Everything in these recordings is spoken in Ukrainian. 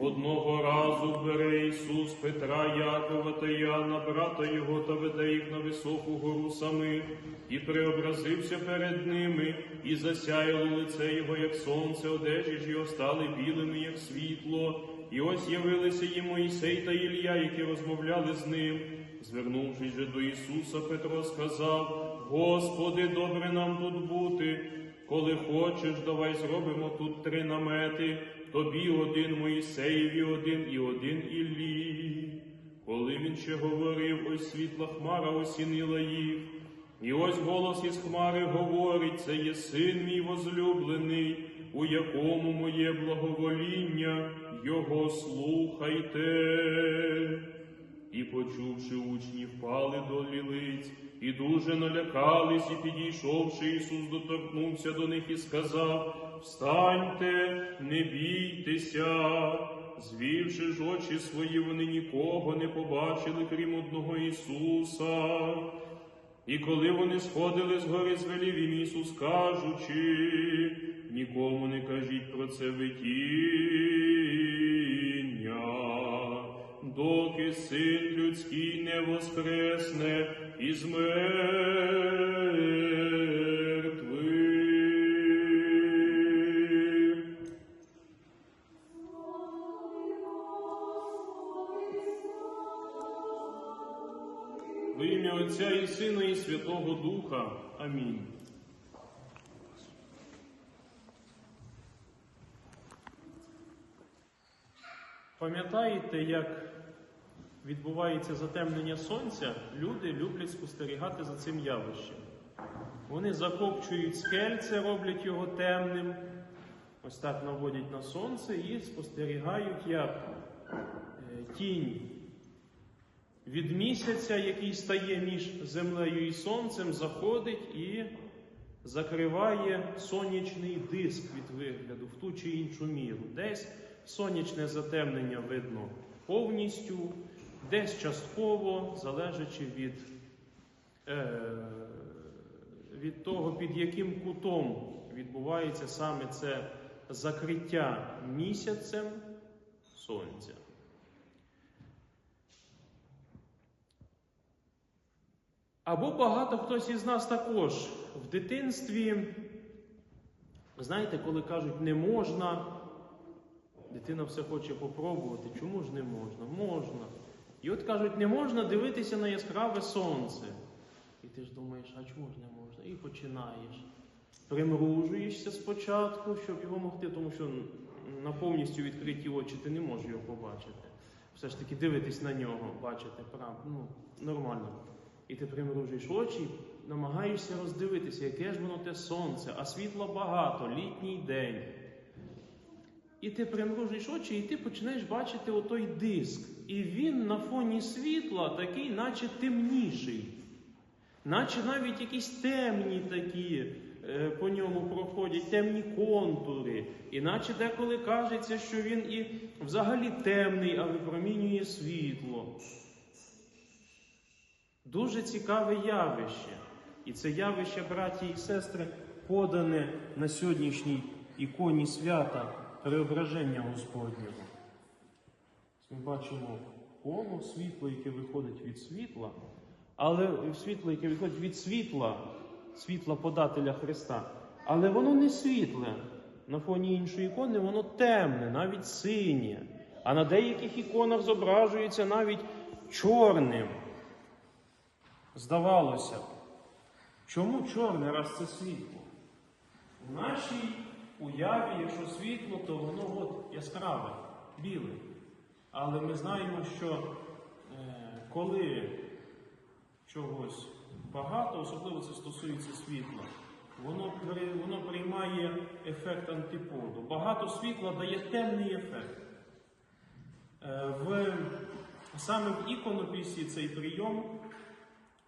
Одного разу бере Ісус Петра, Якова та Яна, брата його, та веде їх на високу гору самих, і преобразився перед ними, і засяяло лице його, як сонце, одежі ж його стали білими, як світло. І ось явилися їм Моїсей та Ілля, які розмовляли з ним. Звернувшись же до Ісуса, Петро сказав: Господи, добре нам тут бути. Коли хочеш, давай зробимо тут три намети, тобі один Моїсеєві один і один Іллі. Коли він ще говорив, ось світла хмара осінила їх. І ось голос із хмари говорить, це є син мій возлюблений, у якому моє благовоління, його слухайте. І, почувши учні, впали до лілиць, і дуже налякались, і підійшовши, Ісус доторкнувся до них і сказав: Встаньте, не бійтеся. Звівши ж очі свої, вони нікого не побачили, крім одного Ісуса. І коли вони сходили з гори, звелів їм Ісус, кажучи, нікому не кажіть про це видіння, доки син людський не воскресне із мертвих. Отця і Сина, і Святого Духа. Амінь. Пам'ятаєте, як відбувається затемнення сонця, люди люблять спостерігати за цим явищем. Вони закопчують скельце, роблять його темним, ось так наводять на сонце і спостерігають, як е, тінь від місяця, який стає між землею і сонцем, заходить і закриває сонячний диск від вигляду в ту чи іншу міру. Десь сонячне затемнення видно повністю, десь частково, залежачи від, е, від того, під яким кутом відбувається саме це закриття місяцем сонця. Або багато хтось із нас також в дитинстві, знаєте, коли кажуть не можна, дитина все хоче попробувати. Чому ж не можна? Можна. І от кажуть, не можна дивитися на яскраве сонце. І ти ж думаєш, а чому ж не можна? І починаєш. Примружуєшся спочатку, щоб його могти, тому що на повністю відкриті очі ти не можеш його побачити. Все ж таки дивитись на нього, бачити, правда, ну, нормально. І ти примружуєш очі, намагаєшся роздивитися, яке ж воно те сонце, а світла багато, літній день. І ти примружуєш очі, і ти починаєш бачити отой диск. І він на фоні світла такий, наче темніший. Наче навіть якісь темні такі е, по ньому проходять темні контури. І наче деколи кажеться, що він і взагалі темний, а випромінює світло. Дуже цікаве явище. І це явище, браті і сестри, подане на сьогоднішній іконі свята Преображення Господнього. Ми бачимо коло, світло, яке виходить від світла, але світло, яке виходить від світла, світла подателя Христа. Але воно не світле. На фоні іншої ікони воно темне, навіть синє. А на деяких іконах зображується навіть чорним. Здавалося б, чому чорне, раз це світло? У нашій уяві, якщо світло, то воно от яскраве, біле. Але ми знаємо, що е, коли чогось багато, особливо це стосується світла, воно, при- воно приймає ефект антиподу. Багато світла дає темний ефект. Е, в, саме в іконописі цей прийом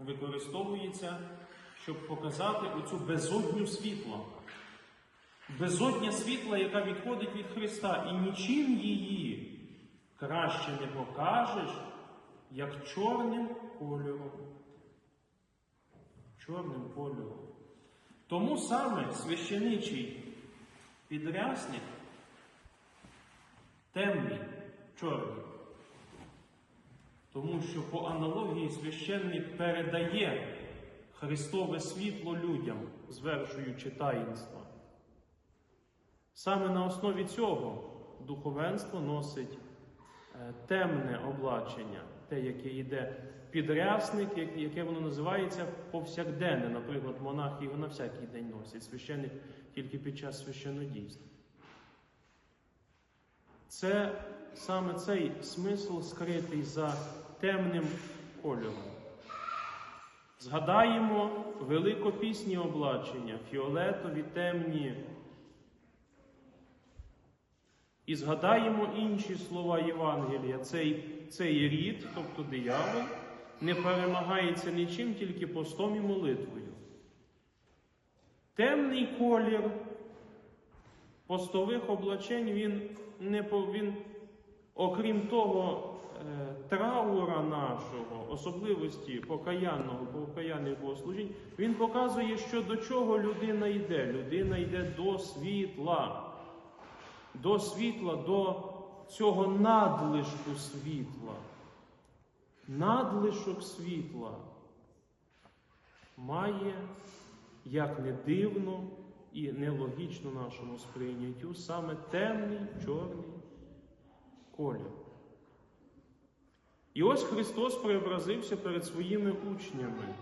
використовується, щоб показати оцю безодню світла. Безодня світла, яка відходить від Христа, і нічим її краще не покажеш, як чорним кольором. Чорним кольором. Тому саме священичий підрясник темний, чорні. Тому що по аналогії священник передає Христове світло людям, звершуючи таїнства. Саме на основі цього духовенство носить е, темне облачення, те, яке йде підрясник, яке воно називається повсякденне. Наприклад, монахи його на всякий день носять, священник тільки під час священодійства. Це саме цей смисл скритий за темним кольором. Згадаємо великопісні облачення, фіолетові, темні. І згадаємо інші слова Євангелія. Цей, цей рід, тобто диявол, не перемагається нічим, тільки постом і молитвою. Темний колір постових облачень, він не пов- він, окрім того е, траура нашого, особливості покаянного, покаянних богослужінь, він показує, що до чого людина йде. Людина йде до світла до світла, до цього надлишку світла. Надлишок світла має, як не дивно і нелогічно нашому сприйняттю, саме темний чорний колір. І ось Христос преобразився перед своїми учнями.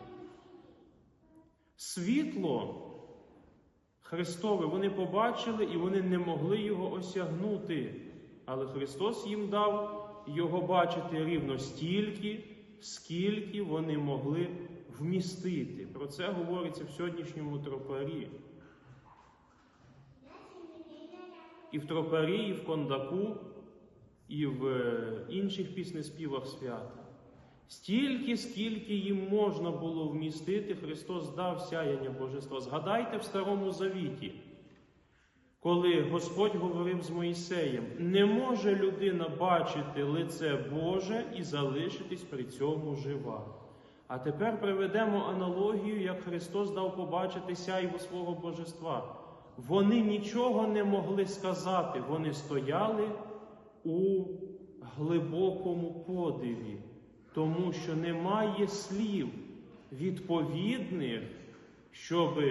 Світло Христове вони побачили і вони не могли його осягнути. Але Христос їм дав його бачити рівно стільки, скільки вони могли вмістити. Про це говориться в сьогоднішньому тропарі. І в тропарі, і в кондаку, і в е, інших піснеспівах свята. Стільки, скільки їм можна було вмістити, Христос дав сяяння Божества. Згадайте в Старому Завіті, коли Господь говорив з Моїсеєм, не може людина бачити лице Боже і залишитись при цьому жива. А тепер приведемо аналогію, як Христос дав побачити сяйво свого Божества. Вони нічого не могли сказати, вони стояли у глибокому подиві тому що немає слів відповідних, щоб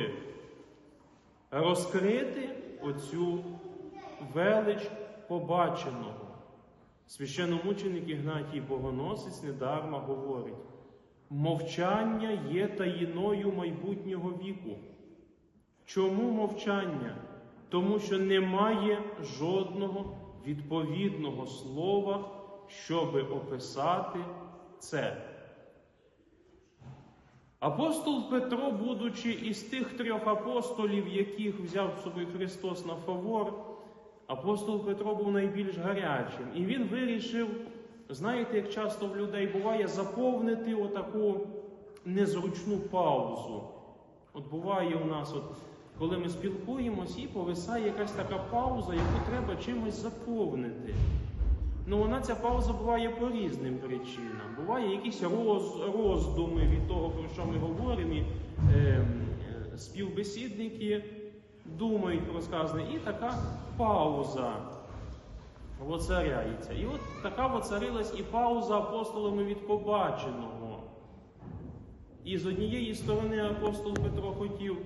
розкрити оцю велич побаченого. Священномученик Ігнатій Богоносець недарма говорить: мовчання є таїною майбутнього віку. Чому мовчання? Тому що немає жодного відповідного слова, щоби описати це. Апостол Петро, будучи із тих трьох апостолів, яких взяв з собою Христос на фавор, апостол Петро був найбільш гарячим. І він вирішив, знаєте, як часто в людей буває, заповнити отаку незручну паузу. От буває у нас, от, коли ми спілкуємось, і повисає якась така пауза, яку треба чимось заповнити. Ну, вона ця пауза буває по різним причинам. Буває якісь роз, роздуми від того, про що ми говоримо, і е, співбесідники думають про сказане, і така пауза воцаряється. І от така воцарилась і пауза апостолами від побаченого. І з однієї сторони апостол Петро хотів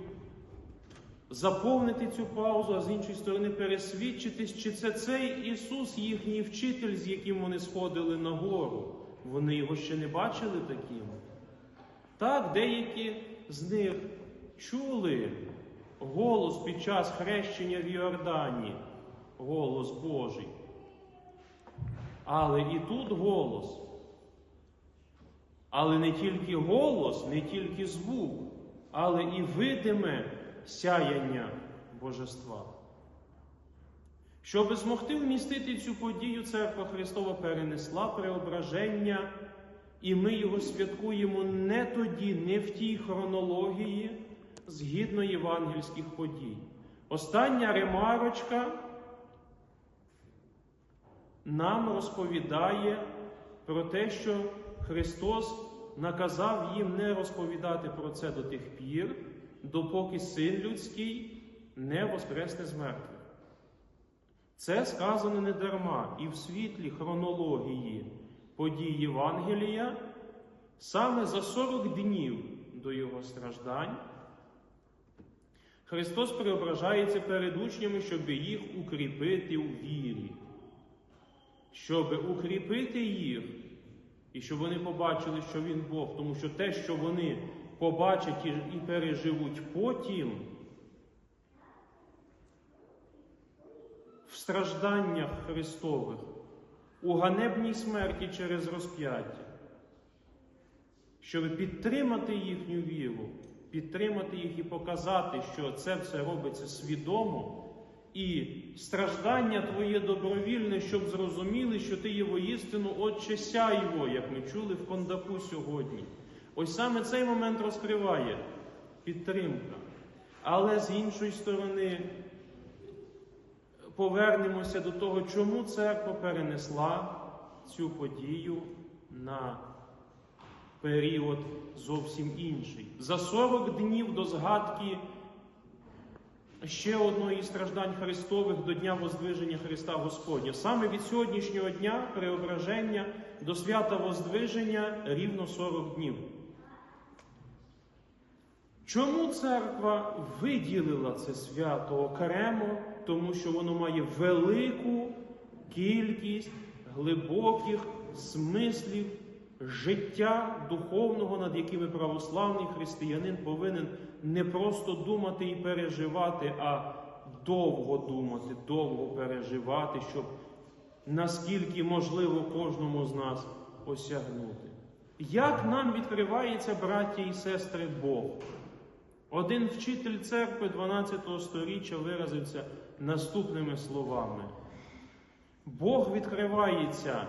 заповнити цю паузу, а з іншої сторони пересвідчитись, чи це цей Ісус, їхній вчитель, з яким вони сходили на гору. Вони його ще не бачили таким. Так, деякі з них чули голос під час хрещення в Йордані, голос Божий. Але і тут голос. Але не тільки голос, не тільки звук, але і видиме сяяння Божества. Щоб змогти вмістити цю подію, Церква Христова перенесла преображення, і ми його святкуємо не тоді, не в тій хронології, згідно євангельських подій. Остання ремарочка нам розповідає про те, що Христос наказав їм не розповідати про це до тих пір, допоки син людський не воскресне з мертвих. Це сказано не дарма і в світлі хронології подій Євангелія саме за 40 днів до Його страждань Христос преображається перед учнями, щоб їх укріпити у вірі, щоб укріпити їх, і щоб вони побачили, що Він Бог, тому що те, що вони побачать і переживуть потім, в стражданнях Христових, у ганебній смерті через розп'яття, щоб підтримати їхню віру, підтримати їх і показати, що це все робиться свідомо, і страждання твоє добровільне, щоб зрозуміли, що ти є воістину Отче сяйво, як ми чули в Кондаку сьогодні. Ось саме цей момент розкриває підтримка. Але з іншої сторони, повернемося до того, чому церква перенесла цю подію на період зовсім інший. За 40 днів до згадки ще одного із страждань Христових до Дня Воздвиження Христа Господня. Саме від сьогоднішнього дня преображення до свята Воздвиження рівно 40 днів. Чому церква виділила це свято окремо? Тому що воно має велику кількість глибоких смислів життя духовного, над якими православний християнин повинен не просто думати і переживати, а довго думати, довго переживати, щоб наскільки можливо кожному з нас осягнути. Як нам відкривається, браття і сестри, Бог? Один вчитель церкви 12 століття виразився наступними словами: Бог відкривається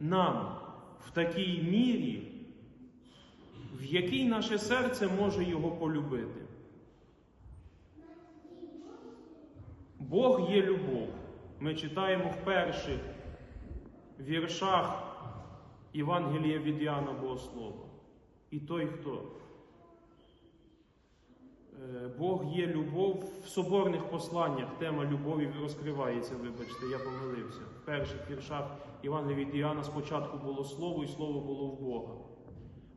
нам в такій мірі, в якій наше серце може його полюбити. Бог є любов. Ми читаємо в перших віршах Євангелія від Іоанна Богослова. І той, хто Бог є любов в соборних посланнях. Тема любові розкривається, вибачте, я помилився. В перших віршах Івана від Іоанна спочатку було слово, і слово було в Бога.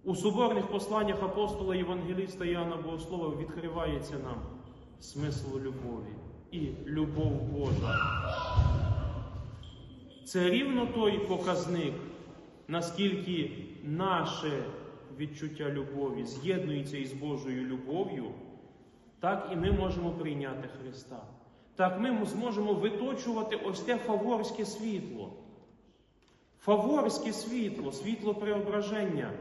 У соборних посланнях апостола Євангеліста Іоанна Богослова відкривається нам смисл любові і любов Божа. Це рівно той показник, наскільки наше відчуття любові з'єднується із Божою любов'ю, так і ми можемо прийняти Христа. Так ми зможемо виточувати ось те фаворське світло. Фаворське світло, світло преображення.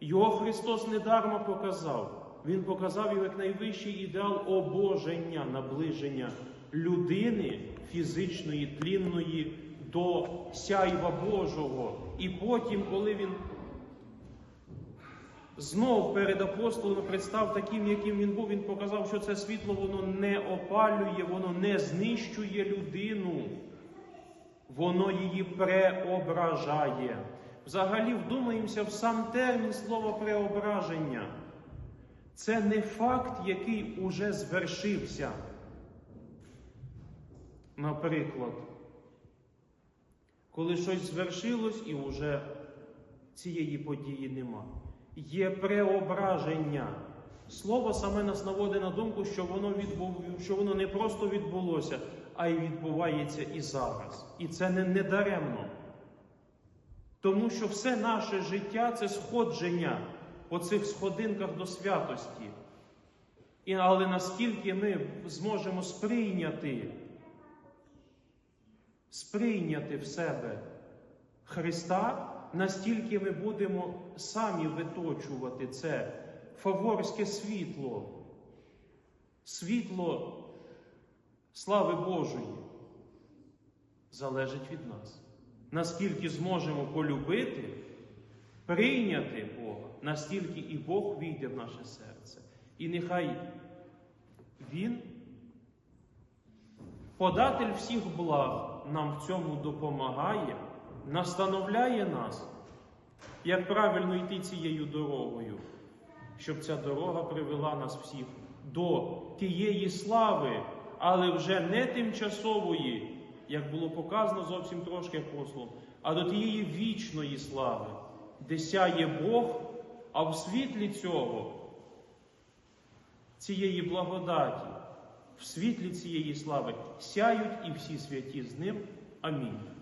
Його Христос недарма показав. Він показав його як найвищий ідеал обоження, наближення людини фізичної, тлінної до сяйва Божого. І потім, коли він знов перед апостолами представ таким, яким він був, він показав, що це світло воно не опалює, воно не знищує людину, воно її преображає. Взагалі вдумаємося в сам термін слова преображення. Це не факт, який уже звершився. Наприклад, коли щось звершилось і вже цієї події нема. Є преображення. Слово саме нас наводить на думку, що воно відбув, що воно не просто відбулося, а й відбувається і зараз. І це не, не даремно. Тому що все наше життя це сходження по цих сходинках до святості. І, Але наскільки ми зможемо сприйняти, сприйняти в себе Христа, настільки ми будемо самі виточувати це фаворське світло, світло слави Божої, залежить від нас. Наскільки зможемо полюбити, прийняти Бога, настільки і Бог війде в наше серце. І нехай Він, податель всіх благ, нам в цьому допомагає, настановляє нас, як правильно йти цією дорогою, щоб ця дорога привела нас всіх до тієї слави, але вже не тимчасової, як було показано зовсім трошки апостолом, а до тієї вічної слави, де сяє Бог, а в світлі цього, цієї благодаті, в світлі цієї слави сяють і всі святі з ним. Амінь.